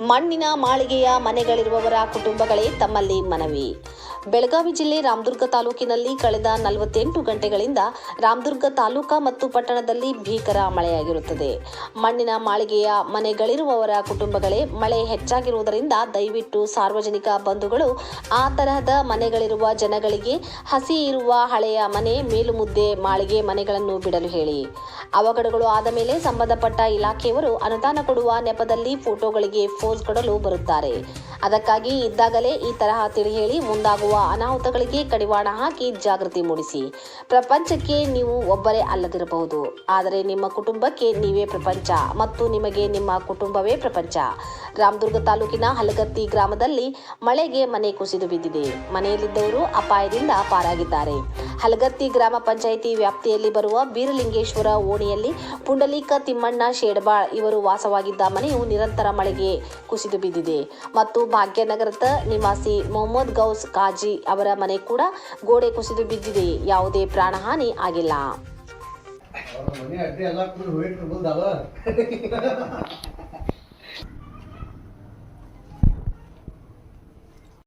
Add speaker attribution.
Speaker 1: ಮಣ್ಣಿನ ಮಾಳಿಗೆಯ ಮನೆಗಳಿರುವವರ ಕುಟುಂಬಗಳೇ ತಮ್ಮಲ್ಲಿ ಮನವಿ. ಬೆಳಗಾವಿ ಜಿಲ್ಲೆ ರಾಮದುರ್ಗ ತಾಲೂಕಿನಲ್ಲಿ ಕಳೆದ ನಲವತ್ತೆಂಟು ಗಂಟೆಗಳಿಂದ ರಾಮದುರ್ಗ ತಾಲೂಕಾ ಮತ್ತು ಪಟ್ಟಣದಲ್ಲಿ ಭೀಕರ ಮಳೆಯಾಗಿರುತ್ತದೆ. ಮಣ್ಣಿನ ಮಾಳಿಗೆಯ ಮನೆಗಳಿರುವವರ ಕುಟುಂಬಗಳೇ ಮಳೆ ಹೆಚ್ಚಾಗಿರುವುದರಿಂದ ದಯವಿಟ್ಟು ಸಾರ್ವಜನಿಕ ಬಂಧುಗಳು ಆ ತರಹದ ಮನೆಗಳಿರುವ ಜನಗಳಿಗೆ ಹಸಿ ಇರುವ ಹಳೆಯ ಮನೆ, ಮೇಲುಮುದ್ದೆ, ಮಾಳಿಗೆ ಮನೆಗಳನ್ನು ಬಿಡಲು ಹೇಳಿ. ಅವಘಡಗಳು ಆದ ಮೇಲೆ ಸಂಬಂಧಪಟ್ಟ ಇಲಾಖೆಯವರು ಅನುದಾನ ಕೊಡುವ ನೆಪದಲ್ಲಿ ಫೋಟೋಗಳಿಗೆ ಫೋಸ್ ಕೊಡಲು ಬರುತ್ತಾರೆ. ಅದಕ್ಕಾಗಿ ಇದ್ದಾಗಲೇ ಈ ತರಹ ತಿಳಿಹೇಳಿ ಮುಂದಾಗುವ ಅನಾಹುತಗಳಿಗೆ ಕಡಿವಾಣ ಹಾಕಿ ಜಾಗೃತಿ ಮೂಡಿಸಿ. ಪ್ರಪಂಚಕ್ಕೆ ನೀವು ಒಬ್ಬರೇ ಅಲ್ಲದಿರಬಹುದು. ಆದರೆ ನಿಮ್ಮ ಕುಟುಂಬಕ್ಕೆ ನೀವೇ ಪ್ರಪಂಚ ಮತ್ತು ನಿಮಗೆ ನಿಮ್ಮ ಕುಟುಂಬವೇ ಪ್ರಪಂಚ. ರಾಮದುರ್ಗ ತಾಲೂಕಿನ ಹಲಗತ್ತಿ ಗ್ರಾಮದಲ್ಲಿ ಮಳೆಗೆ ಮನೆ ಕುಸಿದು ಬಿದ್ದಿದೆ. ಮನೆಯಲ್ಲಿದ್ದವರು ಅಪಾಯದಿಂದ ಪಾರಾಗಿದ್ದಾರೆ. ಹಲಗತ್ತಿ ಗ್ರಾಮ ಪಂಚಾಯಿತಿ ವ್ಯಾಪ್ತಿಯಲ್ಲಿ ಬರುವ ಬೀರಲಿಂಗೇಶ್ವರ ಓಣಿಯಲ್ಲಿ ಪುಂಡಲೀಕ ತಿಮ್ಮಣ್ಣ ಶೇಡ್ಬಾಳ್ ಇವರು ವಾಸವಾಗಿದ್ದ ಮನೆಯು ನಿರಂತರ ಮಳೆಗೆ ಕುಸಿದು ಬಿದ್ದಿದೆ. ಮತ್ತು ಭಾಗ್ಯನಗರದ ನಿವಾಸಿ ಮೊಹಮ್ಮದ್ ಗೌಸ್ ಕಾಜಿ ಅವರ ಮನೆ ಕೂಡ ಗೋಡೆ ಕುಸಿದು ಬಿದ್ದಿದೆ. ಯಾವುದೇ ಪ್ರಾಣಹಾನಿ ಆಗಿಲ್ಲ.